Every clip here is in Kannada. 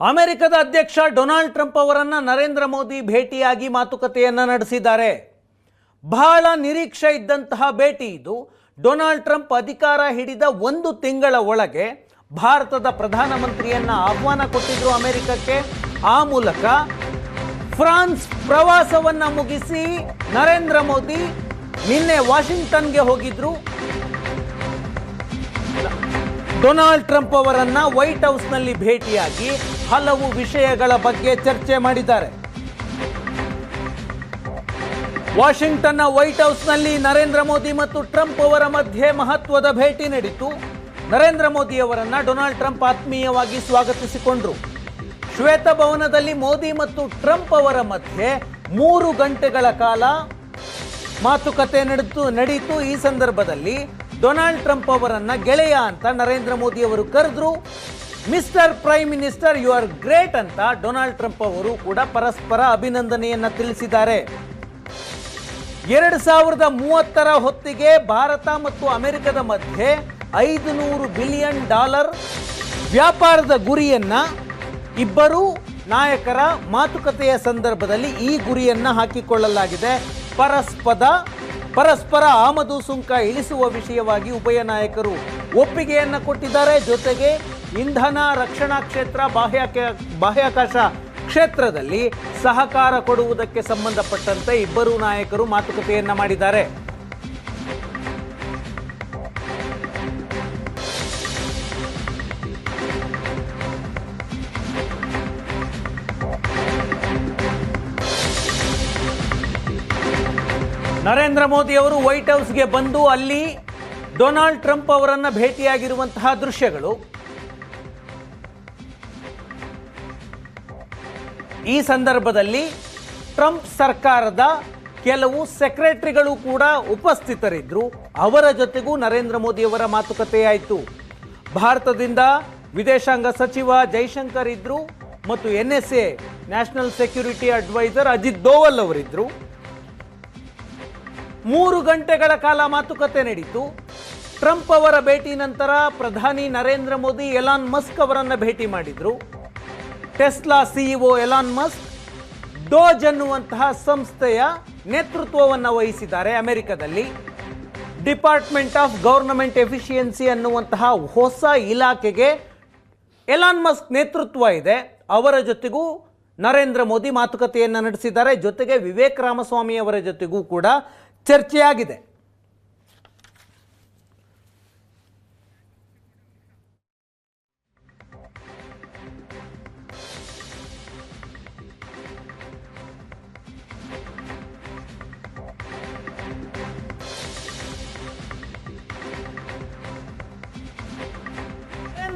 ಅಮೆರಿಕದ ಅಧ್ಯಕ್ಷ ಡೊನಾಲ್ಡ್ ಟ್ರಂಪ್ ಅವರನ್ನು ನರೇಂದ್ರ ಮೋದಿ ಭೇಟಿಯಾಗಿ ಮಾತುಕತೆಯನ್ನ ನಡೆಸಿದ್ದಾರೆ. ಬಹಳ ನಿರೀಕ್ಷೆ ಇದ್ದಂತಹ ಭೇಟಿ ಇದು. ಡೊನಾಲ್ಡ್ ಟ್ರಂಪ್ ಅಧಿಕಾರ ಹಿಡಿದ ಒಂದು ತಿಂಗಳ ಒಳಗೆ ಭಾರತದ ಪ್ರಧಾನಮಂತ್ರಿಯನ್ನ ಆಹ್ವಾನ ಕೊಟ್ಟಿದ್ರು ಅಮೆರಿಕಕ್ಕೆ. ಆ ಮೂಲಕ ಫ್ರಾನ್ಸ್ ಪ್ರವಾಸವನ್ನ ಮುಗಿಸಿ ನರೇಂದ್ರ ಮೋದಿ ನಿನ್ನೆ ವಾಷಿಂಗ್ಟನ್ಗೆ ಹೋಗಿದ್ರು. ಡೊನಾಲ್ಡ್ ಟ್ರಂಪ್ ಅವರನ್ನು ವೈಟ್ ಹೌಸ್ನಲ್ಲಿ ಭೇಟಿಯಾಗಿ ಹಲವು ವಿಷಯಗಳ ಬಗ್ಗೆ ಚರ್ಚೆ ಮಾಡಿದ್ದಾರೆ. ವಾಷಿಂಗ್ಟನ್ನ ವೈಟ್ ಹೌಸ್ನಲ್ಲಿ ನರೇಂದ್ರ ಮೋದಿ ಮತ್ತು ಟ್ರಂಪ್ ಅವರ ಮಧ್ಯೆ ಮಹತ್ವದ ಭೇಟಿ ನಡೀತು ನರೇಂದ್ರ ಮೋದಿ ಅವರನ್ನ ಡೊನಾಲ್ಡ್ ಟ್ರಂಪ್ ಆತ್ಮೀಯವಾಗಿ ಸ್ವಾಗತಿಸಿಕೊಂಡ್ರು. ಶ್ವೇತಭವನದಲ್ಲಿ ಮೋದಿ ಮತ್ತು ಟ್ರಂಪ್ ಅವರ ಮಧ್ಯೆ ಮೂರು ಗಂಟೆಗಳ ಕಾಲ ಮಾತುಕತೆ ನಡೆದು ನಡೀತು. ಈ ಸಂದರ್ಭದಲ್ಲಿ ಡೊನಾಲ್ಡ್ ಟ್ರಂಪ್ ಅವರನ್ನ ಗೆಳೆಯ ಅಂತ ನರೇಂದ್ರ ಮೋದಿ ಅವರು ಕರೆದ್ರು. Mister prime minister, you are great ಅಂತ ಡೊನಾಲ್ಡ್ ಟ್ರಂಪ್ ಅವರು ಕೂಡ ಪರಸ್ಪರ ಅಭಿನಂದನೆಯನ್ನ ತಿಳಿಸಿದ್ದಾರೆ. ಎರಡು ಸಾವಿರದ ಮೂವತ್ತರ ಹೊತ್ತಿಗೆ ಭಾರತ ಮತ್ತು ಅಮೆರಿಕದ ಮಧ್ಯೆ ಐದು ನೂರು ಬಿಲಿಯನ್ ಡಾಲರ್ ವ್ಯಾಪಾರದ ಗುರಿಯನ್ನ ಇಬ್ಬರೂ ನಾಯಕರ ಮಾತುಕತೆಯ ಸಂದರ್ಭದಲ್ಲಿ ಈ ಗುರಿಯನ್ನ ಹಾಕಿಕೊಳ್ಳಲಾಗಿದೆ. ಪರಸ್ಪದ, ಪರಸ್ಪರ ಆಮದು ಸುಂಕ ಇಳಿಸುವ ವಿಷಯವಾಗಿ ಉಭಯ ನಾಯಕರು ಒಪ್ಪಿಗೆಯನ್ನು ಕೊಟ್ಟಿದ್ದಾರೆ. ಜೊತೆಗೆ ಇಂಧನ ರಕ್ಷಣಾ ಕ್ಷೇತ್ರ ಬಾಹ್ಯಾಕ ಬಾಹ್ಯಾಕಾಶ ಕ್ಷೇತ್ರದಲ್ಲಿ ಸಹಕಾರ ಕೊಡುವುದಕ್ಕೆ ಸಂಬಂಧಪಟ್ಟಂತೆ ಇಬ್ಬರು ನಾಯಕರು ಮಾತುಕತೆಯನ್ನ ಮಾಡಿದ್ದಾರೆ. ನರೇಂದ್ರ ಮೋದಿ ಅವರು ವೈಟ್ ಹೌಸ್ಗೆ ಬಂದು ಅಲ್ಲಿ ಡೊನಾಲ್ಡ್ ಟ್ರಂಪ್ ಅವರನ್ನು ಭೇಟಿಯಾಗಿರುವಂತಹ ದೃಶ್ಯಗಳು. ಈ ಸಂದರ್ಭದಲ್ಲಿ ಟ್ರಂಪ್ ಸರ್ಕಾರದ ಕೆಲವು ಸೆಕ್ರೆಟರಿಗಳು ಕೂಡ ಉಪಸ್ಥಿತರಿದ್ದರು ಅವರ ಜೊತೆಗೂ ನರೇಂದ್ರ ಮೋದಿಯವರ ಮಾತುಕತೆಯಾಯಿತು ಭಾರತದಿಂದ ವಿದೇಶಾಂಗ ಸಚಿವ ಜೈಶಂಕರ್ ಇದ್ದರು ಮತ್ತು N S A national security advisor Ajit Doval ಅವರಿದ್ದರು ಮೂರು ಗಂಟೆಗಳ ಕಾಲ ಮಾತುಕತೆ ನಡೀತು. ಟ್ರಂಪ್ ಅವರ ಭೇಟಿ ನಂತರ ಪ್ರಧಾನಿ ನರೇಂದ್ರ ಮೋದಿ ಎಲಾನ್ ಮಸ್ಕ್ ಅವರನ್ನು ಭೇಟಿ ಮಾಡಿದ್ರು. Tesla CEO Elon Musk DOGE ಅನ್ನುವಂತಹ ಸಂಸ್ಥೆಯ ನೇತೃತ್ವವನ್ನು ವಹಿಸಿದ್ದಾರೆ ಅಮೆರಿಕದಲ್ಲಿ. ಡಿಪಾರ್ಟ್ಮೆಂಟ್ ಆಫ್ ಗವರ್ನಮೆಂಟ್ ಎಫಿಷಿಯನ್ಸಿ ಅನ್ನುವಂತಹ ಹೊಸ ಇಲಾಖೆಗೆ ಎಲಾನ್ ಮಸ್ಕ್ ನೇತೃತ್ವ ಇದೆ. ಅವರ ಜೊತೆಗೂ ನರೇಂದ್ರ ಮೋದಿ ಮಾತುಕತೆಯನ್ನು ನಡೆಸಿದ್ದಾರೆ. ಜೊತೆಗೆ ವಿವೇಕ್ ರಾಮಸ್ವಾಮಿ ಅವರ ಜೊತೆಗೂ ಕೂಡ ಚರ್ಚೆಯಾಗಿದೆ.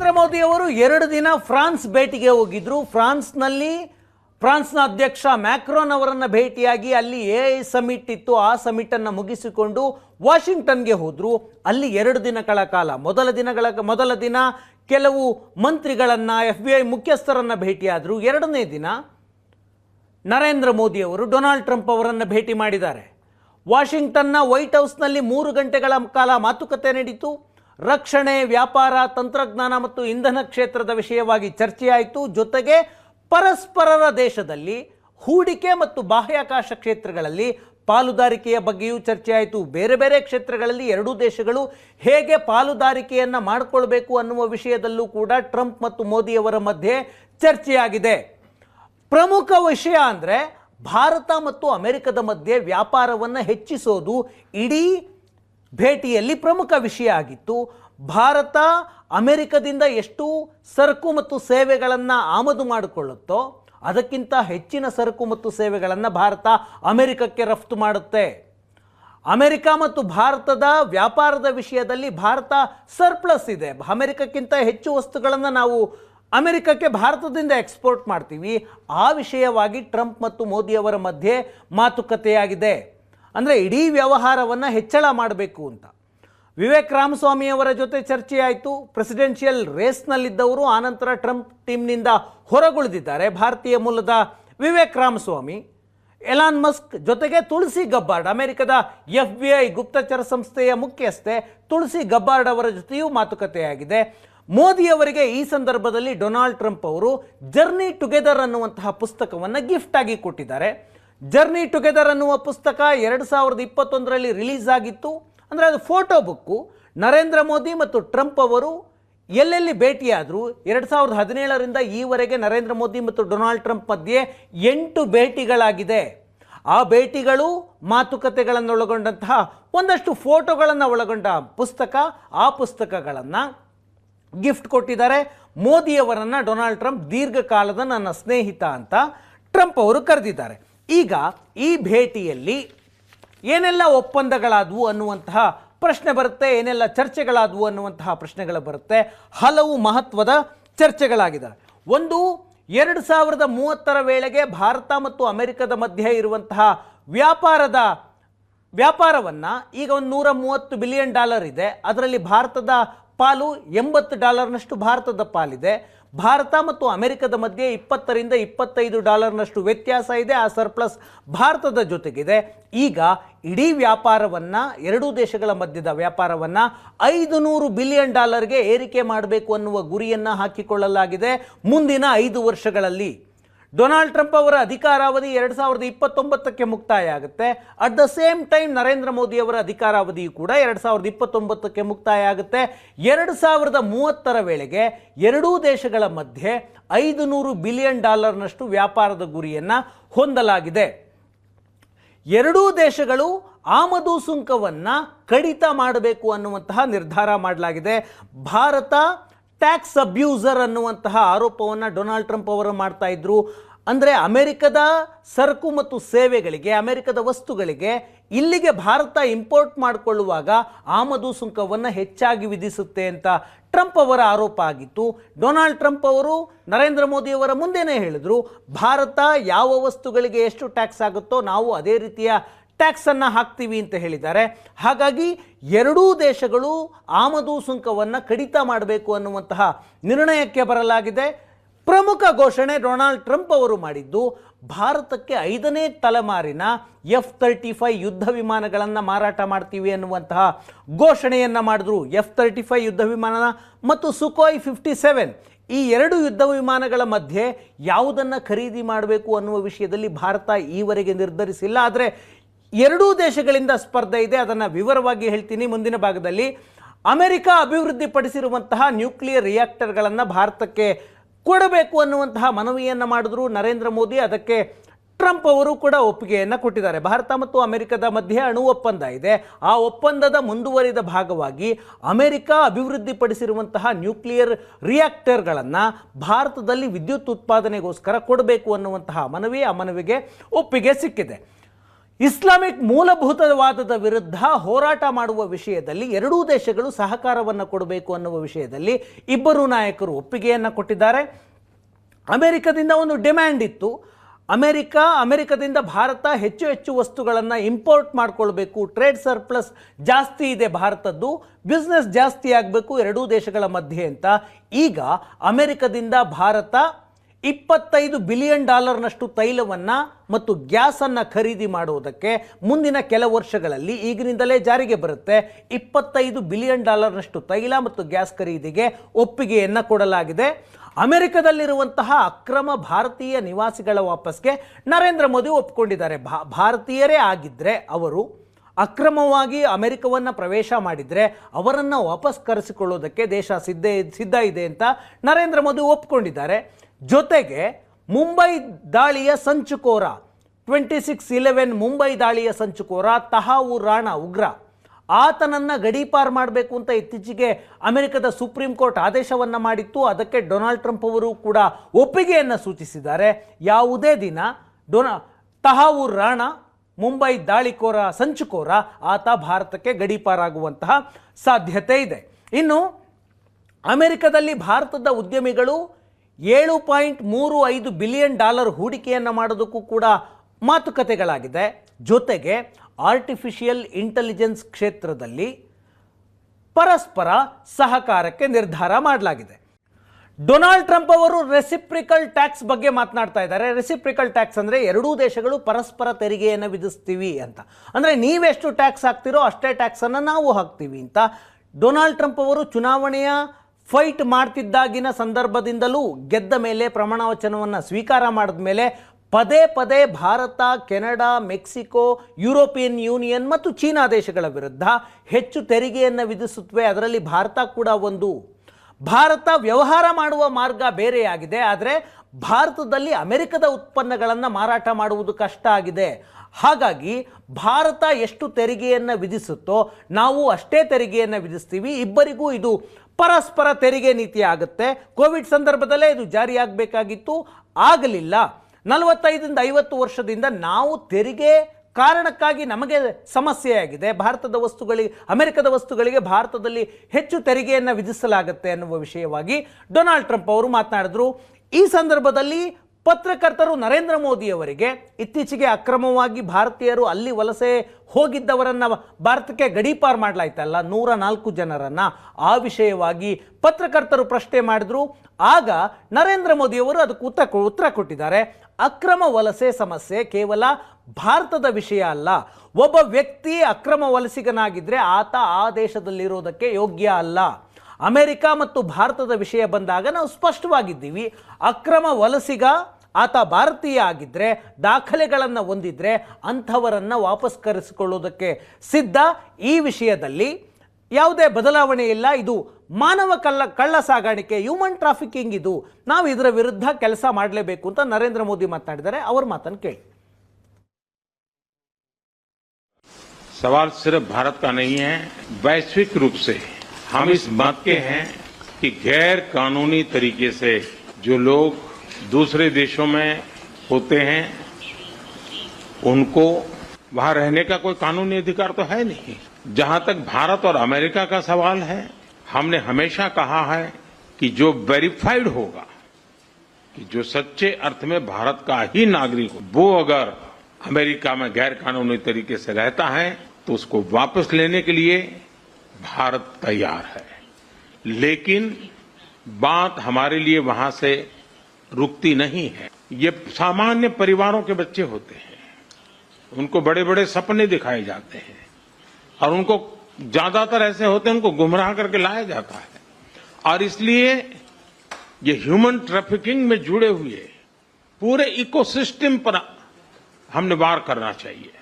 ನರೇಂದ್ರ ಮೋದಿ ಅವರು ಎರಡು ದಿನ ಫ್ರಾನ್ಸ್ ಭೇಟಿಗೆ ಹೋಗಿದ್ರು. ಫ್ರಾನ್ಸ್ನಲ್ಲಿ ಫ್ರಾನ್ಸ್ನ ಅಧ್ಯಕ್ಷ ಮ್ಯಾಕ್ರೋನ್ ಅವರನ್ನು ಭೇಟಿಯಾಗಿ ಅಲ್ಲಿ ಎ ಐ ಸಮಿಟ್ ಇತ್ತು. ಆ ಸಮಿಟನ್ನು ಮುಗಿಸಿಕೊಂಡು ವಾಷಿಂಗ್ಟನ್ಗೆ ಹೋದರು. ಅಲ್ಲಿ ಎರಡು ದಿನಗಳ ಕಾಲ, ಮೊದಲ ದಿನಗಳ ಮೊದಲ ದಿನ ಕೆಲವು ಮಂತ್ರಿಗಳನ್ನು, ಎಫ್ ಬಿ ಐ ಮುಖ್ಯಸ್ಥರನ್ನು ಭೇಟಿಯಾದರು. ಎರಡನೇ ದಿನ ನರೇಂದ್ರ ಮೋದಿ ಅವರು ಡೊನಾಲ್ಡ್ ಟ್ರಂಪ್ ಅವರನ್ನು ಭೇಟಿ ಮಾಡಿದ್ದಾರೆ. ವಾಷಿಂಗ್ಟನ್ನ ವೈಟ್ ಹೌಸ್ನಲ್ಲಿ ಮೂರು ಗಂಟೆಗಳ ಕಾಲ ಮಾತುಕತೆ ನಡೀತು. ರಕ್ಷಣೆ, ವ್ಯಾಪಾರ, ತಂತ್ರಜ್ಞಾನ ಮತ್ತು ಇಂಧನ ಕ್ಷೇತ್ರದ ವಿಷಯವಾಗಿ ಚರ್ಚೆಯಾಯಿತು. ಜೊತೆಗೆ ಪರಸ್ಪರರ ದೇಶದಲ್ಲಿ ಹೂಡಿಕೆ ಮತ್ತು ಬಾಹ್ಯಾಕಾಶ ಕ್ಷೇತ್ರಗಳಲ್ಲಿ ಪಾಲುದಾರಿಕೆಯ ಬಗ್ಗೆಯೂ ಚರ್ಚೆಯಾಯಿತು. ಬೇರೆ ಬೇರೆ ಕ್ಷೇತ್ರಗಳಲ್ಲಿ ಎರಡೂ ದೇಶಗಳು ಹೇಗೆ ಪಾಲುದಾರಿಕೆಯನ್ನು ಮಾಡಿಕೊಳ್ಬೇಕು ಅನ್ನುವ ವಿಷಯದಲ್ಲೂ ಕೂಡ ಟ್ರಂಪ್ ಮತ್ತು ಮೋದಿಯವರ ಮಧ್ಯೆ ಚರ್ಚೆಯಾಗಿದೆ. ಪ್ರಮುಖ ವಿಷಯ ಅಂದರೆ ಭಾರತ ಮತ್ತು ಅಮೆರಿಕದ ಮಧ್ಯೆ ವ್ಯಾಪಾರವನ್ನು ಹೆಚ್ಚಿಸೋದು ಇಡೀ ಭೇಟಿಯಲ್ಲಿ ಪ್ರಮುಖ ವಿಷಯ ಆಗಿತ್ತು. ಭಾರತ ಅಮೆರಿಕದಿಂದ ಎಷ್ಟು ಸರಕು ಮತ್ತು ಸೇವೆಗಳನ್ನು ಆಮದು ಮಾಡಿಕೊಳ್ಳುತ್ತೋ, ಅದಕ್ಕಿಂತ ಹೆಚ್ಚಿನ ಸರಕು ಮತ್ತು ಸೇವೆಗಳನ್ನು ಭಾರತ ಅಮೆರಿಕಕ್ಕೆ ರಫ್ತು ಮಾಡುತ್ತೆ. ಅಮೆರಿಕ ಮತ್ತು ಭಾರತದ ವ್ಯಾಪಾರದ ವಿಷಯದಲ್ಲಿ ಭಾರತ ಸರ್ಪ್ಲಸ್ ಇದೆ. ಅಮೆರಿಕಕ್ಕಿಂತ ಹೆಚ್ಚು ವಸ್ತುಗಳನ್ನು ನಾವು ಅಮೆರಿಕಕ್ಕೆ ಭಾರತದಿಂದ ಎಕ್ಸ್ಪೋರ್ಟ್ ಮಾಡ್ತೀವಿ. ಆ ವಿಷಯವಾಗಿ ಟ್ರಂಪ್ ಮತ್ತು ಮೋದಿಯವರ ಮಧ್ಯೆ ಮಾತುಕತೆಯಾಗಿದೆ. ಅಂದರೆ ಇಡೀ ವ್ಯವಹಾರವನ್ನು ಹೆಚ್ಚಳ ಮಾಡಬೇಕು ಅಂತ. ವಿವೇಕ್ ರಾಮಸ್ವಾಮಿಯವರ ಜೊತೆ ಚರ್ಚೆಯಾಯಿತು. ಪ್ರೆಸಿಡೆನ್ಷಿಯಲ್ ರೇಸ್ನಲ್ಲಿದ್ದವರು ಆನಂತರ ಟ್ರಂಪ್ ಟೀಮ್ನಿಂದ ಹೊರಗುಳಿದಿದ್ದಾರೆ. ಭಾರತೀಯ ಮೂಲದ ವಿವೇಕ್ ರಾಮಸ್ವಾಮಿ. ಎಲಾನ್ ಮಸ್ಕ್ ಜೊತೆಗೆ ತುಳಸಿ ಗಬ್ಬಾರ್ಡ್, ಅಮೆರಿಕದ ಎಫ್ ಬಿ ಐ ಗುಪ್ತಚರ ಸಂಸ್ಥೆಯ ಮುಖ್ಯಸ್ಥೆ ತುಳಸಿ ಗಬ್ಬಾರ್ಡ್ ಅವರ ಜೊತೆಯೂ ಮಾತುಕತೆಯಾಗಿದೆ. ಮೋದಿಯವರಿಗೆ ಈ ಸಂದರ್ಭದಲ್ಲಿ ಡೊನಾಲ್ಡ್ ಟ್ರಂಪ್ ಅವರು ಜರ್ನಿ ಟುಗೆದರ್ ಅನ್ನುವಂತಹ ಪುಸ್ತಕವನ್ನು ಗಿಫ್ಟ್ ಆಗಿ ಕೊಟ್ಟಿದ್ದಾರೆ. ಜರ್ನಿ ಟುಗೆದರ್ ಅನ್ನುವ ಪುಸ್ತಕ ಎರಡು ಸಾವಿರದ ಇಪ್ಪತ್ತೊಂದರಲ್ಲಿ ರಿಲೀಸ್ ಆಗಿತ್ತು. ಅಂದರೆ ಅದು ಫೋಟೋ ಬುಕ್ಕು ನರೇಂದ್ರ ಮೋದಿ ಮತ್ತು ಟ್ರಂಪ್ ಅವರು ಎಲ್ಲೆಲ್ಲಿ ಭೇಟಿಯಾದರು ಎರಡು ಸಾವಿರದ ಹದಿನೇಳರಿಂದ ಈವರೆಗೆ ನರೇಂದ್ರ ಮೋದಿ ಮತ್ತು ಡೊನಾಲ್ಡ್ ಟ್ರಂಪ್ ಮಧ್ಯೆ ಎಂಟು ಭೇಟಿಗಳಾಗಿದೆ. ಆ ಭೇಟಿಗಳು ಮಾತುಕತೆಗಳನ್ನು ಒಳಗೊಂಡಂತಹ ಒಂದಷ್ಟು ಫೋಟೋಗಳನ್ನು ಒಳಗೊಂಡ ಪುಸ್ತಕ. ಆ ಪುಸ್ತಕಗಳನ್ನು ಗಿಫ್ಟ್ ಕೊಟ್ಟಿದ್ದಾರೆ. ಮೋದಿಯವರನ್ನು ಡೊನಾಲ್ಡ್ ಟ್ರಂಪ್ ದೀರ್ಘಕಾಲದ ನನ್ನ ಸ್ನೇಹಿತ ಅಂತ ಟ್ರಂಪ್ ಅವರು ಕರೆದಿದ್ದಾರೆ. ಈಗ ಈ ಭೇಟಿಯಲ್ಲಿ ಏನೆಲ್ಲ ಒಪ್ಪಂದಗಳಾದವು ಅನ್ನುವಂತಹ ಪ್ರಶ್ನೆ ಬರುತ್ತೆ, ಏನೆಲ್ಲ ಚರ್ಚೆಗಳಾದವು ಅನ್ನುವಂತಹ ಪ್ರಶ್ನೆಗಳು ಬರುತ್ತೆ, ಹಲವು ಮಹತ್ವದ ಚರ್ಚೆಗಳಾಗಿದ್ದಾವೆ ಒಂದು, ಎರಡು ಸಾವಿರದ ಮೂವತ್ತರ ವೇಳೆಗೆ ಭಾರತ ಮತ್ತು ಅಮೆರಿಕದ ಮಧ್ಯೆ ಇರುವಂತಹ ವ್ಯಾಪಾರದ ವ್ಯಾಪಾರವನ್ನು ಈಗ ಒಂದು ನೂರ ಮೂವತ್ತು ಬಿಲಿಯನ್ ಡಾಲರ್ ಇದೆ. ಅದರಲ್ಲಿ ಭಾರತದ ಪಾಲು ಎಂಬತ್ತು ಡಾಲರ್ನಷ್ಟು ಭಾರತದ ಪಾಲಿದೆ. ಭಾರತ ಮತ್ತು ಅಮೆರಿಕದ ಮಧ್ಯೆ ಇಪ್ಪತ್ತರಿಂದ ಇಪ್ಪತ್ತೈದು ಡಾಲರ್ನಷ್ಟು ವ್ಯತ್ಯಾಸ ಇದೆ. ಆ ಸರ್ಪ್ಲಸ್ ಭಾರತದ ಜೊತೆಗಿದೆ. ಈಗ ಇಡೀ ವ್ಯಾಪಾರವನ್ನು, ಎರಡೂ ದೇಶಗಳ ಮಧ್ಯದ ವ್ಯಾಪಾರವನ್ನು ಐದು ನೂರು ಬಿಲಿಯನ್ ಡಾಲರ್ಗೆ ಏರಿಕೆ ಮಾಡಬೇಕು ಅನ್ನುವ ಗುರಿಯನ್ನು ಹಾಕಿಕೊಳ್ಳಲಾಗಿದೆ. ಮುಂದಿನ ಐದು ವರ್ಷಗಳಲ್ಲಿ ಡೊನಾಲ್ಡ್ ಟ್ರಂಪ್ ಅವರ ಅಧಿಕಾರಾವಧಿ ಎರಡು ಸಾವಿರದ ಇಪ್ಪತ್ತೊಂಬತ್ತಕ್ಕೆ ಮುಕ್ತಾಯ ಆಗುತ್ತೆ. At the same time Narendra Modi ಅವರ ಅಧಿಕಾರಾವಧಿಯು ಕೂಡ ಎರಡು ಸಾವಿರದ ಇಪ್ಪತ್ತೊಂಬತ್ತಕ್ಕೆ ಮುಕ್ತಾಯ ಆಗುತ್ತೆ. ಎರಡು ಸಾವಿರದ ಮೂವತ್ತರ ವೇಳೆಗೆ ಎರಡೂ ದೇಶಗಳ ಮಧ್ಯೆ ಐದು ನೂರು ಬಿಲಿಯನ್ ಡಾಲರ್ನಷ್ಟು ವ್ಯಾಪಾರದ ಗುರಿಯನ್ನು ಹೊಂದಲಾಗಿದೆ. ಎರಡೂ ದೇಶಗಳು ಆಮದು ಸುಂಕವನ್ನು ಕಡಿತ ಮಾಡಬೇಕು ಅನ್ನುವಂತಹ ನಿರ್ಧಾರ ಮಾಡಲಾಗಿದೆ. ಭಾರತ ಟ್ಯಾಕ್ಸ್ ಅಬ್ಯೂಸರ್ ಅನ್ನುವಂತಹ ಆರೋಪವನ್ನು ಡೊನಾಲ್ಡ್ ಟ್ರಂಪ್ ಅವರು ಮಾಡ್ತಾ ಇದ್ರು. ಅಂದರೆ ಅಮೆರಿಕದ ಸರಕು ಮತ್ತು ಸೇವೆಗಳಿಗೆ, ಅಮೆರಿಕದ ವಸ್ತುಗಳಿಗೆ ಇಲ್ಲಿಗೆ ಭಾರತ ಇಂಪೋರ್ಟ್ ಮಾಡಿಕೊಳ್ಳುವಾಗ ಆಮದು ಸುಂಕವನ್ನು ಹೆಚ್ಚಾಗಿ ವಿಧಿಸುತ್ತೆ ಅಂತ ಟ್ರಂಪ್ ಅವರ ಆರೋಪ ಆಗಿತ್ತು. ಡೊನಾಲ್ಡ್ ಟ್ರಂಪ್ ಅವರು ನರೇಂದ್ರ ಮೋದಿಯವರ ಮುಂದೆನೇ ಹೇಳಿದರು, ಭಾರತ ಯಾವ ವಸ್ತುಗಳಿಗೆ ಎಷ್ಟು ಟ್ಯಾಕ್ಸ್ ಆಗುತ್ತೋ ನಾವು ಅದೇ ರೀತಿಯ ಟ್ಯಾಕ್ಸನ್ನು ಹಾಕ್ತೀವಿ ಅಂತ ಹೇಳಿದ್ದಾರೆ. ಹಾಗಾಗಿ ಎರಡೂ ದೇಶಗಳು ಆಮದು ಸುಂಕವನ್ನು ಕಡಿತ ಮಾಡಬೇಕು ಅನ್ನುವಂತಹ ನಿರ್ಣಯಕ್ಕೆ ಬರಲಾಗಿದೆ. ಪ್ರಮುಖ ಘೋಷಣೆ ಡೊನಾಲ್ಡ್ ಟ್ರಂಪ್ ಅವರು ಮಾಡಿದ್ದು, ಭಾರತಕ್ಕೆ ಐದನೇ ತಲೆಮಾರಿನ ಎಫ್ ತರ್ಟಿ ಫೈ ಯುದ್ಧ ವಿಮಾನಗಳನ್ನು ಮಾರಾಟ ಮಾಡ್ತೀವಿ ಅನ್ನುವಂತಹ ಘೋಷಣೆಯನ್ನು ಮಾಡಿದ್ರು. ಎಫ್ ತರ್ಟಿ ಫೈ ಯುದ್ಧ ವಿಮಾನ ಮತ್ತು ಸುಕೋಯ್ ಫಿಫ್ಟಿ ಸೆವೆನ್ ಈ ಎರಡು ಯುದ್ಧ ವಿಮಾನಗಳ ಮಧ್ಯೆ ಯಾವುದನ್ನು ಖರೀದಿ ಮಾಡಬೇಕು ಅನ್ನುವ ವಿಷಯದಲ್ಲಿ ಭಾರತ ಈವರೆಗೆ ನಿರ್ಧರಿಸಿಲ್ಲ. ಆದರೆ ಎರಡೂ ದೇಶಗಳಿಂದ ಸ್ಪರ್ಧೆ ಇದೆ. ಅದನ್ನು ವಿವರವಾಗಿ ಹೇಳ್ತೀನಿ. ಮುಂದಿನ ಭಾಗದಲ್ಲಿ ಅಮೆರಿಕ ಅಭಿವೃದ್ಧಿಪಡಿಸಿರುವಂತಹ ನ್ಯೂಕ್ಲಿಯರ್ ರಿಯಾಕ್ಟರ್ಗಳನ್ನು ಭಾರತಕ್ಕೆ ಕೊಡಬೇಕು ಅನ್ನುವಂತಹ ಮನವಿಯನ್ನು ಮಾಡಿದ್ರು ನರೇಂದ್ರ ಮೋದಿ. ಅದಕ್ಕೆ ಟ್ರಂಪ್ ಅವರು ಕೂಡ ಒಪ್ಪಿಗೆಯನ್ನು ಕೊಟ್ಟಿದ್ದಾರೆ. ಭಾರತ ಮತ್ತು ಅಮೆರಿಕದ ಮಧ್ಯೆ ಅಣು ಒಪ್ಪಂದ ಇದೆ. ಆ ಒಪ್ಪಂದದ ಮುಂದುವರಿದ ಭಾಗವಾಗಿ ಅಮೆರಿಕ ಅಭಿವೃದ್ಧಿಪಡಿಸಿರುವಂತಹ ನ್ಯೂಕ್ಲಿಯರ್ ರಿಯಾಕ್ಟರ್ಗಳನ್ನು ಭಾರತದಲ್ಲಿ ವಿದ್ಯುತ್ ಉತ್ಪಾದನೆಗೋಸ್ಕರ ಕೊಡಬೇಕು ಅನ್ನುವಂತಹ ಮನವಿ ಆ ಮನವಿಗೆ ಒಪ್ಪಿಗೆ ಸಿಕ್ಕಿದೆ. ಇಸ್ಲಾಮಿಕ್ ಮೂಲಭೂತವಾದದ ವಿರುದ್ಧ ಹೋರಾಟ ಮಾಡುವ ವಿಷಯದಲ್ಲಿ ಎರಡೂ ದೇಶಗಳು ಸಹಕಾರವನ್ನು ಕೊಡಬೇಕು ಅನ್ನುವ ವಿಷಯದಲ್ಲಿ ಇಬ್ಬರು ನಾಯಕರು ಒಪ್ಪಿಗೆಯನ್ನು ಕೊಟ್ಟಿದ್ದಾರೆ. ಅಮೆರಿಕದಿಂದ ಒಂದು ಡಿಮ್ಯಾಂಡ್ ಇತ್ತು. ಅಮೆರಿಕ, ಅಮೆರಿಕದಿಂದ ಭಾರತ ಹೆಚ್ಚು ಹೆಚ್ಚು ವಸ್ತುಗಳನ್ನು ಇಂಪೋರ್ಟ್ ಮಾಡಿಕೊಳ್ಬೇಕು. ಟ್ರೇಡ್ ಸರ್ಪ್ಲಸ್ ಜಾಸ್ತಿ ಇದೆ ಭಾರತದ್ದು. ಬಿಸ್ನೆಸ್ ಜಾಸ್ತಿ ಆಗಬೇಕು ಎರಡೂ ದೇಶಗಳ ಮಧ್ಯೆ ಅಂತ. ಈಗ ಅಮೆರಿಕದಿಂದ ಭಾರತ ಇಪ್ಪತ್ತೈದು ಬಿಲಿಯನ್ ಡಾಲರ್ನಷ್ಟು ತೈಲವನ್ನು ಮತ್ತು ಗ್ಯಾಸನ್ನು ಖರೀದಿ ಮಾಡುವುದಕ್ಕೆ ಮುಂದಿನ ಕೆಲ ವರ್ಷಗಳಲ್ಲಿ ಈಗಿನಿಂದಲೇ ಜಾರಿಗೆ ಬರುತ್ತೆ. ಇಪ್ಪತ್ತೈದು ಬಿಲಿಯನ್ ಡಾಲರ್ನಷ್ಟು ತೈಲ ಮತ್ತು ಗ್ಯಾಸ್ ಖರೀದಿಗೆ ಒಪ್ಪಿಗೆಯನ್ನು ಕೊಡಲಾಗಿದೆ. ಅಮೆರಿಕದಲ್ಲಿರುವಂತಹ ಅಕ್ರಮ ಭಾರತೀಯ ನಿವಾಸಿಗಳ ವಾಪಸ್ಗೆ ನರೇಂದ್ರ ಮೋದಿ ಒಪ್ಪಿಕೊಂಡಿದ್ದಾರೆ ಭಾರತೀಯರೇ ಆಗಿದ್ದರೆ ಅವರು ಅಕ್ರಮವಾಗಿ ಅಮೆರಿಕವನ್ನು ಪ್ರವೇಶ ಮಾಡಿದರೆ ಅವರನ್ನು ವಾಪಸ್ ಕರೆಸಿಕೊಳ್ಳೋದಕ್ಕೆ ದೇಶ ಸಿದ್ಧ ಸಿದ್ಧ ಇದೆ ಅಂತ ನರೇಂದ್ರ ಮೋದಿ ಒಪ್ಕೊಂಡಿದ್ದಾರೆ. ಜೊತೆಗೆ ಮುಂಬೈ ದಾಳಿಯ ಸಂಚುಕೋರ ಟ್ವೆಂಟಿ ಸಿಕ್ಸ್ ಇಲೆವೆನ್ ಮುಂಬೈ ದಾಳಿಯ ಸಂಚುಕೋರ ತಹಾವು ರಾಣಾ ಉಗ್ರ. ಆತನನ್ನು ಗಡೀಪಾರ್ ಮಾಡಬೇಕು ಅಂತ ಇತ್ತೀಚೆಗೆ ಅಮೆರಿಕದ ಸುಪ್ರೀಂ ಕೋರ್ಟ್ ಆದೇಶವನ್ನು ಮಾಡಿತ್ತು. ಅದಕ್ಕೆ ಡೊನಾಲ್ಡ್ ಟ್ರಂಪ್ ಅವರು ಕೂಡ ಒಪ್ಪಿಗೆಯನ್ನು ಸೂಚಿಸಿದ್ದಾರೆ. ಯಾವುದೇ ದಿನ ಡೊನಾ ತಹಾವೂರ್ ರಾಣಾ, ಮುಂಬೈ ದಾಳಿಕೋರ, ಸಂಚುಕೋರ ಆತ ಭಾರತಕ್ಕೆ ಗಡೀಪಾರಾಗುವಂತಹ ಸಾಧ್ಯತೆ ಇದೆ. ಇನ್ನು ಅಮೆರಿಕದಲ್ಲಿ ಭಾರತದ ಉದ್ಯಮಿಗಳು ಏಳು ಪಾಯಿಂಟ್ ಮೂರು ಐದು ಬಿಲಿಯನ್ ಡಾಲರ್ ಹೂಡಿಕೆಯನ್ನು ಮಾಡೋದಕ್ಕೂ ಕೂಡ ಮಾತುಕತೆಗಳಾಗಿದೆ. ಜೊತೆಗೆ ಆರ್ಟಿಫಿಷಿಯಲ್ ಇಂಟೆಲಿಜೆನ್ಸ್ ಕ್ಷೇತ್ರದಲ್ಲಿ ಪರಸ್ಪರ ಸಹಕಾರಕ್ಕೆ ನಿರ್ಧಾರ ಮಾಡಲಾಗಿದೆ. ಡೊನಾಲ್ಡ್ ಟ್ರಂಪ್ ಅವರು ರೆಸಿಪ್ರಿಕಲ್ ಟ್ಯಾಕ್ಸ್ ಬಗ್ಗೆ ಮಾತನಾಡ್ತಾ ಇದ್ದಾರೆ. ರೆಸಿಪ್ರಿಕಲ್ ಟ್ಯಾಕ್ಸ್ ಅಂದರೆ ಎರಡೂ ದೇಶಗಳು ಪರಸ್ಪರ ತೆರಿಗೆಯನ್ನು ವಿಧಿಸ್ತೀವಿ ಅಂತ. ಅಂದರೆ ನೀವೆಷ್ಟು ಟ್ಯಾಕ್ಸ್ ಹಾಕ್ತಿರೋ ಅಷ್ಟೇ ಟ್ಯಾಕ್ಸನ್ನು ನಾವು ಹಾಕ್ತೀವಿ ಅಂತ. ಡೊನಾಲ್ಡ್ ಟ್ರಂಪ್ ಅವರು ಚುನಾವಣೆಯ ಫೈಟ್ ಮಾಡ್ತಿದ್ದಾಗಿನ ಸಂದರ್ಭದಿಂದಲೂ ಗೆದ್ದ ಮೇಲೆ ಪ್ರಮಾಣ ವಚನವನ್ನು ಸ್ವೀಕಾರ ಮಾಡಿದ ಮೇಲೆ ಪದೇ ಪದೇ Bharat, Canada, Mexico, European Union ಮತ್ತು ಚೀನಾ ದೇಶಗಳ ವಿರುದ್ಧ ಹೆಚ್ಚು ತೆರಿಗೆಯನ್ನು ವಿಧಿಸುತ್ತವೆ. ಅದರಲ್ಲಿ ಭಾರತ ಕೂಡ ಒಂದು. ಭಾರತ ವ್ಯವಹಾರ ಮಾಡುವ ಮಾರ್ಗ ಬೇರೆಯಾಗಿದೆ, ಆದರೆ ಭಾರತದಲ್ಲಿ ಅಮೆರಿಕದ ಉತ್ಪನ್ನಗಳನ್ನು ಮಾರಾಟ ಮಾಡುವುದು ಕಷ್ಟ ಆಗಿದೆ. ಹಾಗಾಗಿ ಭಾರತ ಎಷ್ಟು ತೆರಿಗೆಯನ್ನು ವಿಧಿಸುತ್ತೋ ನಾವು ಅಷ್ಟೇ ತೆರಿಗೆಯನ್ನು ವಿಧಿಸ್ತೀವಿ. ಇಬ್ಬರಿಗೂ ಇದು ಪರಸ್ಪರ ತೆರಿಗೆ ನೀತಿ ಆಗುತ್ತೆ. ಕೋವಿಡ್ ಸಂದರ್ಭದಲ್ಲೇ ಇದು ಜಾರಿಯಾಗಬೇಕಾಗಿತ್ತು ಆಗಲಿಲ್ಲ. ನಲವತ್ತೈದರಿಂದ ಐವತ್ತು ವರ್ಷದಿಂದ ನಾವು ತೆರಿಗೆ ಕಾರಣಕ್ಕಾಗಿ ನಮಗೆ ಸಮಸ್ಯೆಯಾಗಿದೆ. ಭಾರತದ ವಸ್ತುಗಳಿಗೆ, ಅಮೆರಿಕದ ವಸ್ತುಗಳಿಗೆ ಭಾರತದಲ್ಲಿ ಹೆಚ್ಚು ತೆರಿಗೆಯನ್ನು ವಿಧಿಸಲಾಗುತ್ತೆ ಅನ್ನುವ ವಿಷಯವಾಗಿ ಡೊನಾಲ್ಡ್ ಟ್ರಂಪ್ ಅವರು ಮಾತನಾಡಿದ್ರು. ಈ ಸಂದರ್ಭದಲ್ಲಿ ಪತ್ರಕರ್ತರು ನರೇಂದ್ರ ಮೋದಿಯವರಿಗೆ ಇತ್ತೀಚೆಗೆ ಅಕ್ರಮವಾಗಿ ಭಾರತೀಯರು ಅಲ್ಲಿ ವಲಸೆ ಹೋಗಿದ್ದವರನ್ನು ಭಾರತಕ್ಕೆ ಗಡೀಪಾರು ಮಾಡಲಾಯ್ತಲ್ಲ ನೂರ ನಾಲ್ಕು ಜನರನ್ನ ಆ ವಿಷಯವಾಗಿ ಪತ್ರಕರ್ತರು ಪ್ರಶ್ನೆ ಮಾಡಿದ್ರು. ಆಗ ನರೇಂದ್ರ ಮೋದಿಯವರು ಅದಕ್ಕೆ ಉತ್ತರ ಉತ್ತರ ಕೊಟ್ಟಿದ್ದಾರೆ. ಅಕ್ರಮ ವಲಸೆ ಸಮಸ್ಯೆ ಕೇವಲ ಭಾರತದ ವಿಷಯ ಅಲ್ಲ. ಒಬ್ಬ ವ್ಯಕ್ತಿ ಅಕ್ರಮ ವಲಸಿಗನಾಗಿದ್ರೆ ಆತ ಆ ದೇಶದಲ್ಲಿರೋದಕ್ಕೆ ಯೋಗ್ಯ ಅಲ್ಲ. ಅಮೆರಿಕ ಮತ್ತು ಭಾರತದ ವಿಷಯ ಬಂದಾಗ ನಾವು ಸ್ಪಷ್ಟವಾಗಿದ್ದೀವಿ. ಅಕ್ರಮ ವಲಸಿಗ ಆತ ಭಾರತೀಯ ಆಗಿದ್ದರೆ ದಾಖಲೆಗಳನ್ನು ಹೊಂದಿದ್ರೆ ಅಂಥವರನ್ನು ವಾಪಸ್ ಕರೆಸಿಕೊಳ್ಳೋದಕ್ಕೆ ಸಿದ್ಧ ಈ ವಿಷಯದಲ್ಲಿ ಯಾವುದೇ ಬದಲಾವಣೆ ಇಲ್ಲ ಇದು ಮಾನವ ಕಳ್ಳ ಕಳ್ಳ ಸಾಗಾಣಿಕೆ ಹ್ಯೂಮನ್ ಟ್ರಾಫಿಕಿಂಗ್ ಇದು ನಾವು ಇದರ ವಿರುದ್ಧ ಕೆಲಸ ಮಾಡಲೇಬೇಕು ಅಂತ ನರೇಂದ್ರ ಮೋದಿ ಮಾತನಾಡಿದ್ದಾರೆ ಅವ್ರ ಮಾತನ್ನು ಕೇಳಿ सवाल सिर्फ भारत का नहीं है वैश्विक रूप से हम इस बात के हैं कि गैर कानूनी तरीके से जो लोग दूसरे देशों में होते हैं, उनको वहाँ रहने का कोई कानूनी अधिकार तो है नहीं। जहाँ तक भारत और अमेरिका का सवाल है, हमने हमेशा कहा है कि जो वेरीफाइड होगा, कि जो सच्चे अर्थ में भारत का ही नागरिक हो, वो अगर अमेरिका में गैर कानूनी तरीके से रहता है तो उसको वापस लेने के लिए भारत तैयार है। लेकिन बात हमारे लिए वहाँ से रुकती नहीं है। ये सामान्य परिवारों के बच्चे होते हैं। उनको बड़े बड़े सपने दिखाए जाते हैं। और उनको ज़्यादातर ऐसे होते हैं, उनको गुमराह करके लाया जाता है। और इसलिए ये ह्यूमन ट्रैफिकिंग में जुड़े हुए पूरे इकोसिस्टम पर हमने वार करना चाहिए।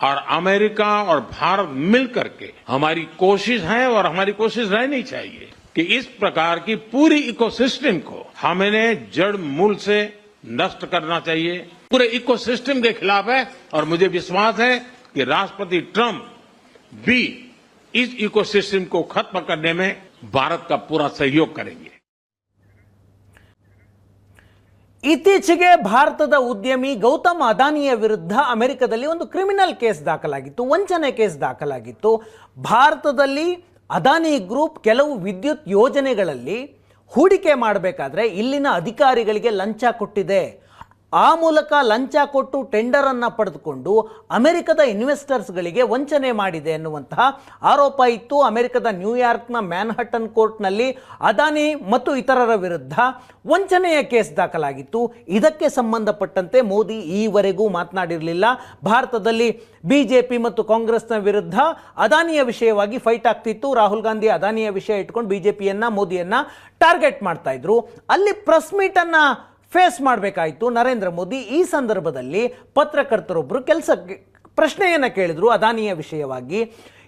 और अमेरिका और भारत मिल करके हमारी कोशिश है और हमारी कोशिश रहनी चाहिए। कि इस प्रकार की पूरी इकोसिस्टम को हमें जड़ मूल से नष्ट करना चाहिए पूरे इकोसिस्टम के खिलाफ है और मुझे विश्वास है कि राष्ट्रपति ट्रंप भी इस इकोसिस्टम को खत्म करने में भारत का पूरा सहयोग करेंगे ಇತ್ತೀಚೆಗೆ ಭಾರತದ ಉದ್ಯಮಿ ಗೌತಮ್ ಅದಾನಿಯ ವಿರುದ್ಧ ಅಮೆರಿಕದಲ್ಲಿ ಒಂದು ಕ್ರಿಮಿನಲ್ ಕೇಸ್ ದಾಖಲಾಗಿತ್ತು ವಂಚನೆ ಕೇಸ್ ದಾಖಲಾಗಿತ್ತು ಭಾರತದಲ್ಲಿ ಅದಾನಿ ಗ್ರೂಪ್ ಕೆಲವು ವಿದ್ಯುತ್ ಯೋಜನೆಗಳಲ್ಲಿ ಹೂಡಿಕೆ ಮಾಡಬೇಕಾದ್ರೆ ಇಲ್ಲಿನ ಅಧಿಕಾರಿಗಳಿಗೆ ಲಂಚ ಕೊಟ್ಟಿದೆ. ಆ ಮೂಲಕ ಲಂಚ ಕೊಟ್ಟು ಟೆಂಡರನ್ನು ಪಡೆದುಕೊಂಡು ಅಮೆರಿಕದ ಇನ್ವೆಸ್ಟರ್ಸ್ಗಳಿಗೆ ವಂಚನೆ ಮಾಡಿದೆ ಎನ್ನುವಂತಹ ಆರೋಪ ಇತ್ತು. ಅಮೆರಿಕದ ನ್ಯೂಯಾರ್ಕ್ನ ಮ್ಯಾನ್ಹಟನ್ ಕೋರ್ಟ್ನಲ್ಲಿ ಅದಾನಿ ಮತ್ತು ಇತರರ ವಿರುದ್ಧ ವಂಚನೆಯ ಕೇಸ್ ದಾಖಲಾಗಿತ್ತು. ಇದಕ್ಕೆ ಸಂಬಂಧಪಟ್ಟಂತೆ ಮೋದಿ ಈವರೆಗೂ ಮಾತನಾಡಿರಲಿಲ್ಲ. ಭಾರತದಲ್ಲಿ ಬಿಜೆಪಿ ಮತ್ತು ಕಾಂಗ್ರೆಸ್ನ ವಿರುದ್ಧ ಅದಾನಿಯ ವಿಷಯವಾಗಿ ಫೈಟ್ ಆಗ್ತಿತ್ತು. ರಾಹುಲ್ ಗಾಂಧಿ ಅದಾನಿಯ ವಿಷಯ ಇಟ್ಕೊಂಡು ಬಿಜೆಪಿಯನ್ನು, ಮೋದಿಯನ್ನು ಟಾರ್ಗೆಟ್ ಮಾಡ್ತಾ ಇದ್ರು. ಅಲ್ಲಿ ಪ್ರೆಸ್ ಮೀಟನ್ನು ಫೇಸ್ ಮಾಡಬೇಕಾಯಿತು. ನರೇಂದ್ರ ಮೋದಿ ಈ ಸಂದರ್ಭದಲ್ಲಿ ಪತ್ರಕರ್ತರೊಬ್ಬರು ಕೆಲಸಕ್ಕೆ ಪ್ರಶ್ನೆಯನ್ನು ಕೇಳಿದರು ಅದಾನಿಯ ವಿಷಯವಾಗಿ.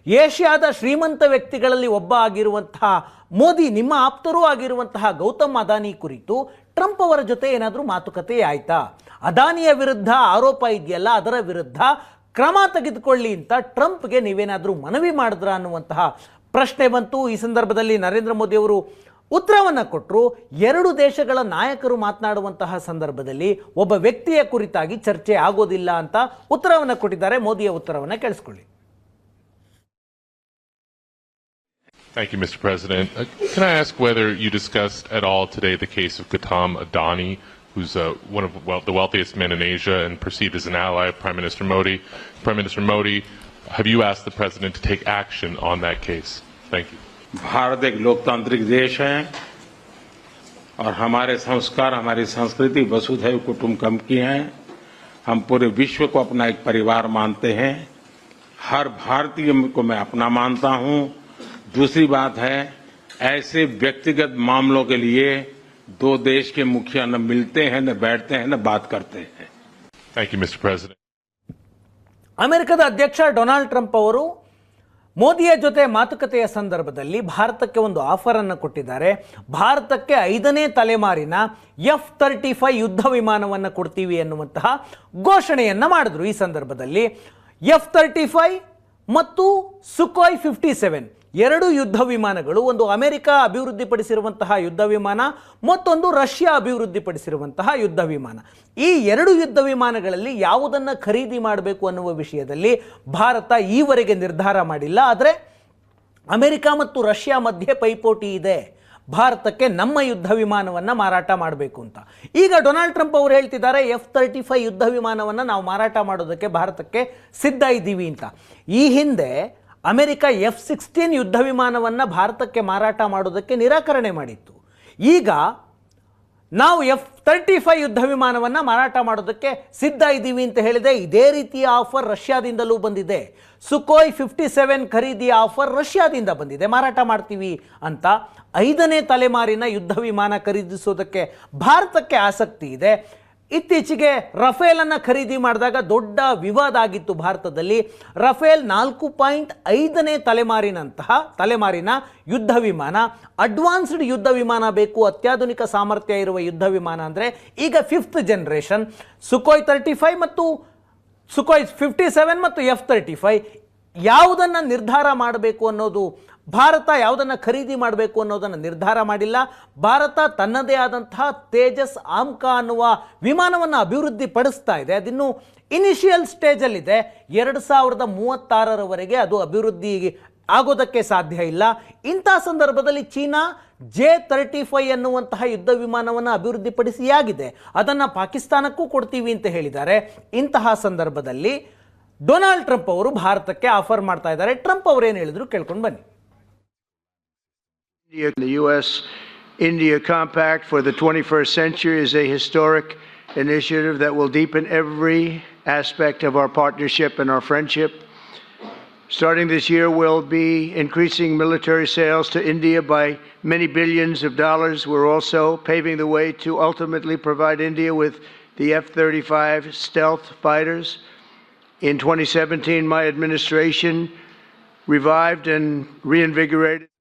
ಏಷ್ಯಾದ ಶ್ರೀಮಂತ ವ್ಯಕ್ತಿಗಳಲ್ಲಿ ಒಬ್ಬ ಆಗಿರುವಂತಹ ಮೋದಿ, ನಿಮ್ಮ ಆಪ್ತರೂ ಆಗಿರುವಂತಹ ಗೌತಮ್ ಅದಾನಿ ಕುರಿತು ಟ್ರಂಪ್ ಅವರ ಜೊತೆ ಏನಾದರೂ ಮಾತುಕತೆ ಆಯ್ತಾ? ಅದಾನಿಯ ವಿರುದ್ಧ ಆರೋಪ ಇದೆಯಲ್ಲ, ಅದರ ವಿರುದ್ಧ ಕ್ರಮ ತೆಗೆದುಕೊಳ್ಳಿ ಅಂತ ಟ್ರಂಪ್ಗೆ ನೀವೇನಾದರೂ ಮನವಿ ಮಾಡಿದ್ರ ಅನ್ನುವಂತಹ ಪ್ರಶ್ನೆ ಬಂತು. ಈ ಸಂದರ್ಭದಲ್ಲಿ ನರೇಂದ್ರ ಮೋದಿ ಅವರು ಉತ್ತರವನ್ನು ಕೊಟ್ಟರು ಎರಡು ದೇಶಗಳ ನಾಯಕರು ಮಾತನಾಡುವಂತಹ ಸಂದರ್ಭದಲ್ಲಿ ಒಬ್ಬ ವ್ಯಕ್ತಿಯ ಕುರಿತಾಗಿ ಚರ್ಚೆ ಆಗೋದಿಲ್ಲ ಅಂತ ಉತ್ತರವನ್ನು ಕೊಟ್ಟಿದ್ದಾರೆ ಮೋದಿಯ ಉತ್ತರವನ್ನು ಕೇಳಿಸ್ಕೊಳ್ಳಿ Thank you, Mr. President. Uh, Can I ask whether you discussed at all today the case of Gautam Adani, who's uh, one of well, the wealthiest men in Asia and perceived as an ally of Prime Minister Modi? Prime Minister Modi, have you asked the President to take action on that case? Thank you. Bharat एक लोकतांत्रिक देश है और हमारे संस्कार हमारी संस्कृति वसुधैव कुटुंबकम की है हम पूरे विश्व को अपना एक परिवार मानते हैं हर भारतीय को मैं अपना मानता हूं दूसरी बात है ऐसे व्यक्तिगत मामलों के लिए दो देश के मुखिया न मिलते हैं न बैठते हैं न बात करते हैं Thank you, Mr. President. ಅಮೆರಿಕದ ಅಧ್ಯಕ್ಷ ಡೊನಾಲ್ಡ್ ಟ್ರಂಪ್ ಅವರು ಮೋದಿಯ ಜೊತೆ ಮಾತುಕತೆಯ ಸಂದರ್ಭದಲ್ಲಿ ಭಾರತಕ್ಕೆ ಒಂದು ಆಫರ್ ಅನ್ನು ಕೊಟ್ಟಿದ್ದಾರೆ. ಭಾರತಕ್ಕೆ ಐದನೇ ತಲೆಮಾರಿನ ಎಫ್ ತರ್ಟಿ ಫೈವ್ ಯುದ್ಧ ವಿಮಾನವನ್ನು ಕೊಡ್ತೀವಿ ಎನ್ನುವಂತಹ ಘೋಷಣೆಯನ್ನು ಮಾಡಿದ್ರು ಈ ಸಂದರ್ಭದಲ್ಲಿ. ಎಫ್ ತರ್ಟಿ ಫೈವ್ ಮತ್ತು ಸುಕೋಯ್ ಫಿಫ್ಟಿ ಸೆವೆನ್ ಎರಡು ಯುದ್ಧ ವಿಮಾನಗಳು, ಒಂದು ಅಮೆರಿಕ ಅಭಿವೃದ್ಧಿಪಡಿಸಿರುವಂತಹ ಯುದ್ಧ ವಿಮಾನ, ಮತ್ತೊಂದು ರಷ್ಯಾ ಅಭಿವೃದ್ಧಿಪಡಿಸಿರುವಂತಹ ಯುದ್ಧ ವಿಮಾನ. ಈ ಎರಡು ಯುದ್ಧ ವಿಮಾನಗಳಲ್ಲಿ ಯಾವುದನ್ನು ಖರೀದಿ ಮಾಡಬೇಕು ಅನ್ನುವ ವಿಷಯದಲ್ಲಿ ಭಾರತ ಈವರೆಗೆ ನಿರ್ಧಾರ ಮಾಡಿಲ್ಲ. ಆದರೆ ಅಮೆರಿಕ ಮತ್ತು ರಷ್ಯಾ ಮಧ್ಯೆ ಪೈಪೋಟಿ ಇದೆ. ಭಾರತಕ್ಕೆ ನಮ್ಮ ಯುದ್ಧ ವಿಮಾನವನ್ನು ಮಾರಾಟ ಮಾಡಬೇಕು ಅಂತ. ಈಗ ಡೊನಾಲ್ಡ್ ಟ್ರಂಪ್ ಅವರು ಹೇಳ್ತಿದ್ದಾರೆ, ಎಫ್ ತರ್ಟಿ ಫೈವ್ ಯುದ್ಧ ವಿಮಾನವನ್ನು ನಾವು ಮಾರಾಟ ಮಾಡೋದಕ್ಕೆ ಭಾರತಕ್ಕೆ ಸಿದ್ಧ ಇದ್ದೀವಿ ಅಂತ. ಈ ಹಿಂದೆ ಅಮೆರಿಕ ಎಫ್ ಸಿಕ್ಸ್ಟೀನ್ ಯುದ್ಧ ವಿಮಾನವನ್ನು ಭಾರತಕ್ಕೆ ಮಾರಾಟ ಮಾಡೋದಕ್ಕೆ ನಿರಾಕರಣೆ ಮಾಡಿತ್ತು. ಈಗ ನಾವು ಎಫ್ ತರ್ಟಿ ಫೈವ್ ಯುದ್ಧ ವಿಮಾನವನ್ನು ಮಾರಾಟ ಮಾಡೋದಕ್ಕೆ ಸಿದ್ಧ ಇದ್ದೀವಿ ಅಂತ ಹೇಳಿದೆ. ಇದೇ ರೀತಿಯ ಆಫರ್ ರಷ್ಯಾದಿಂದಲೂ ಬಂದಿದೆ. ಸುಕೋಯ್ ಫಿಫ್ಟಿ ಸೆವೆನ್ ಖರೀದಿಯ ಆಫರ್ ರಷ್ಯಾದಿಂದ ಬಂದಿದೆ. ಮಾರಾಟ ಮಾಡ್ತೀವಿ ಅಂತ ಐದನೇ ತಲೆಮಾರಿನ ಯುದ್ಧ ವಿಮಾನ ಖರೀದಿಸೋದಕ್ಕೆ ಭಾರತಕ್ಕೆ ಆಸಕ್ತಿ ಇದೆ. ಇತ್ತೀಚೆಗೆ ರಫೇಲನ್ನು ಖರೀದಿ ಮಾಡಿದಾಗ ದೊಡ್ಡ ವಿವಾದ ಆಗಿತ್ತು ಭಾರತದಲ್ಲಿ. ರಫೇಲ್ ನಾಲ್ಕು ಪಾಯಿಂಟ್ ಐದನೇ ತಲೆಮಾರಿನಂತಹ ತಲೆಮಾರಿನ ಯುದ್ಧ ವಿಮಾನ. ಅಡ್ವಾನ್ಸ್ಡ್ ಯುದ್ಧ ವಿಮಾನ ಬೇಕು, ಅತ್ಯಾಧುನಿಕ ಸಾಮರ್ಥ್ಯ ಇರುವ ಯುದ್ಧ ವಿಮಾನ ಅಂದರೆ ಈಗ fifth generation. Sukhoi thirty five ಮತ್ತು ಸುಕೋಯ್ ಫಿಫ್ಟಿ ಸೆವೆನ್ ಮತ್ತು ಎಫ್ ತರ್ಟಿ ಫೈವ್ ಯಾವುದನ್ನು ನಿರ್ಧಾರ ಮಾಡಬೇಕು ಅನ್ನೋದು ಭಾರತ ಯಾವುದನ್ನು ಖರೀದಿ ಮಾಡಬೇಕು ಅನ್ನೋದನ್ನು ನಿರ್ಧಾರ ಮಾಡಿಲ್ಲ. ಭಾರತ ತನ್ನದೇ ಆದಂತಹ ತೇಜಸ್ ಆಮ್ಕ ಅನ್ನುವ ವಿಮಾನವನ್ನು ಅಭಿವೃದ್ಧಿ ಪಡಿಸ್ತಾ ಇದೆ. ಅದಿನ್ನು ಇನಿಷಿಯಲ್ ಸ್ಟೇಜಲ್ಲಿದೆ ಎರಡು ಸಾವಿರದ ಮೂವತ್ತಾರರವರೆಗೆ ಅದು ಅಭಿವೃದ್ಧಿ ಆಗೋದಕ್ಕೆ ಸಾಧ್ಯ ಇಲ್ಲ. ಇಂಥ ಸಂದರ್ಭದಲ್ಲಿ ಚೀನಾ ಜೆ ತರ್ಟಿ ಫೈವ್ ಅನ್ನುವಂತಹ ಯುದ್ಧ ವಿಮಾನವನ್ನು ಅಭಿವೃದ್ಧಿಪಡಿಸಿಯಾಗಿದೆ ಅದನ್ನು ಪಾಕಿಸ್ತಾನಕ್ಕೂ ಕೊಡ್ತೀವಿ ಅಂತ ಹೇಳಿದ್ದಾರೆ. ಇಂತಹ ಸಂದರ್ಭದಲ್ಲಿ ಡೊನಾಲ್ಡ್ ಟ್ರಂಪ್ ಅವರು ಭಾರತಕ್ಕೆ ಆಫರ್ ಮಾಡ್ತಾ ಇದ್ದಾರೆ. ಟ್ರಂಪ್ ಏನು ಹೇಳಿದ್ರು ಕೇಳ್ಕೊಂಡು ಬನ್ನಿ. India, the U.S. India Compact for the 21st century is a historic initiative that will deepen every aspect of our partnership and our friendship. Starting this year, we'll be increasing military sales to India by many billions of dollars. We're also paving the way to ultimately provide India with the F 35 stealth fighters. In 2017, my administration revived and reinvigorated.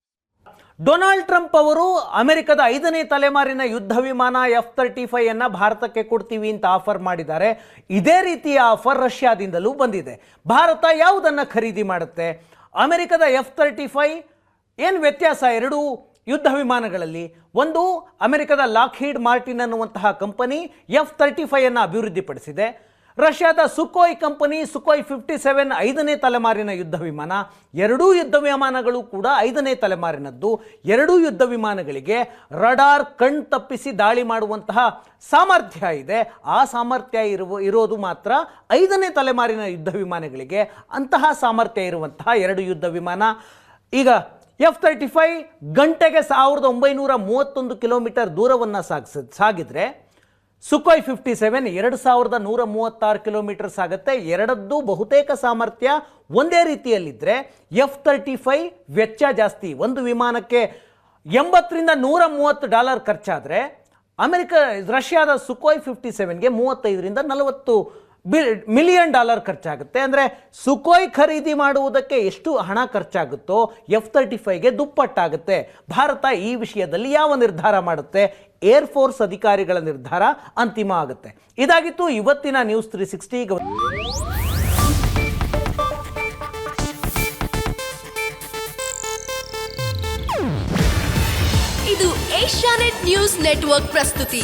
Donald Trump ಅವರು ಅಮೆರಿಕದ ಐದನೇ ತಲೆಮಾರಿನ ಯುದ್ಧ ವಿಮಾನ ಎಫ್ ತರ್ಟಿ ಫೈವ್ ಅನ್ನ ಭಾರತಕ್ಕೆ ಕೊಡ್ತೀವಿ ಅಂತ ಆಫರ್ ಮಾಡಿದ್ದಾರೆ. ಇದೇ ರೀತಿಯ ಆಫರ್ ರಷ್ಯಾದಿಂದಲೂ ಬಂದಿದೆ. ಭಾರತ ಯಾವುದನ್ನು ಖರೀದಿ ಮಾಡುತ್ತೆ? ಅಮೆರಿಕದ ಎಫ್ ತರ್ಟಿ ಫೈವ್ ಏನು ವ್ಯತ್ಯಾಸ? ಎರಡೂ ಯುದ್ಧ ವಿಮಾನಗಳಲ್ಲಿ ಒಂದು ಅಮೆರಿಕದ ಲಾಕ್ಹೀಡ್ ಮಾರ್ಟಿನ್ ಅನ್ನುವಂತಹ ಕಂಪನಿ ಎಫ್ ತರ್ಟಿ ಫೈವ್ ಅನ್ನು ಅಭಿವೃದ್ಧಿಪಡಿಸಿದೆ. ರಷ್ಯಾದ Sukhoi company Sukhoi fifty seven ಐದನೇ ತಲೆಮಾರಿನ ಯುದ್ಧ ವಿಮಾನ, ಎರಡೂ ಯುದ್ಧ ವಿಮಾನಗಳು ಕೂಡ ಐದನೇ ತಲೆಮಾರಿನದ್ದು. ಎರಡೂ ಯುದ್ಧ ವಿಮಾನಗಳಿಗೆ ರಡಾರ್ ಕಣ್ ತಪ್ಪಿಸಿ ದಾಳಿ ಮಾಡುವಂತಹ ಸಾಮರ್ಥ್ಯ ಇದೆ. ಆ ಸಾಮರ್ಥ್ಯ ಇರುವ, ಇರೋದು ಮಾತ್ರ ಐದನೇ ತಲೆಮಾರಿನ ಯುದ್ಧ ವಿಮಾನಗಳಿಗೆ. ಅಂತಹ ಸಾಮರ್ಥ್ಯ ಇರುವಂತಹ ಎರಡು ಯುದ್ಧ ವಿಮಾನ. ಈಗ ಎಫ್ ತರ್ಟಿ ಫೈವ್ ಗಂಟೆಗೆ ಸಾವಿರದ ಒಂಬೈನೂರ ಮೂವತ್ತೊಂದು ಕಿಲೋಮೀಟರ್ ದೂರವನ್ನು ಸಾಗಿಸ, ಸಾಗಿದ್ರೆ ಸುಕೋಯ್ ಫಿಫ್ಟಿ ಸೆವೆನ್ ಎರಡು ಸಾವಿರದ ನೂರ ಮೂವತ್ತಾರು ಕಿಲೋಮೀಟರ್ಸ್ ಆಗುತ್ತೆ. ಎರಡದ್ದು ಬಹುತೇಕ ಸಾಮರ್ಥ್ಯ ಒಂದೇ ರೀತಿಯಲ್ಲಿದ್ದರೆ ಎಫ್ ತರ್ಟಿ ಫೈವ್ ವೆಚ್ಚ ಜಾಸ್ತಿ. ಒಂದು ವಿಮಾನಕ್ಕೆ ಎಂಬತ್ತರಿಂದ ನೂರ ಮೂವತ್ತು ಡಾಲರ್ ಖರ್ಚಾದರೆ ಅಮೆರಿಕ, ರಷ್ಯಾದ ಸುಕೋಯ್ ಫಿಫ್ಟಿ ಸೆವೆನ್ಗೆ ಮೂವತ್ತೈದರಿಂದ ನಲವತ್ತು ಬಿಲ್ ಮಿಲಿಯನ್ ಡಾಲರ್ ಖರ್ಚಾಗುತ್ತೆ. ಅಂದರೆ ಸುಖೋಯ್ ಖರೀದಿ ಮಾಡುವುದಕ್ಕೆ ಎಷ್ಟು ಹಣ ಖರ್ಚಾಗುತ್ತೋ ಎಫ್ ತರ್ಟಿ ಫೈವ್ಗೆ ದುಪ್ಪಟ್ಟಾಗುತ್ತೆ. ಭಾರತ ಈ ವಿಷಯದಲ್ಲಿ ಯಾವ ನಿರ್ಧಾರ ಮಾಡುತ್ತೆ? ಏರ್ ಫೋರ್ಸ್ ಅಧಿಕಾರಿಗಳ ನಿರ್ಧಾರ ಅಂತಿಮ ಆಗುತ್ತೆ. ಇದಾಗಿತ್ತು ಇವತ್ತಿನ ನ್ಯೂಸ್ ತ್ರೀ ಸಿಕ್ಸ್ಟಿ ಇದು ಏಷ್ಯಾನೆಟ್ ನ್ಯೂಸ್ ನೆಟ್ವರ್ಕ್ ಪ್ರಸ್ತುತಿ.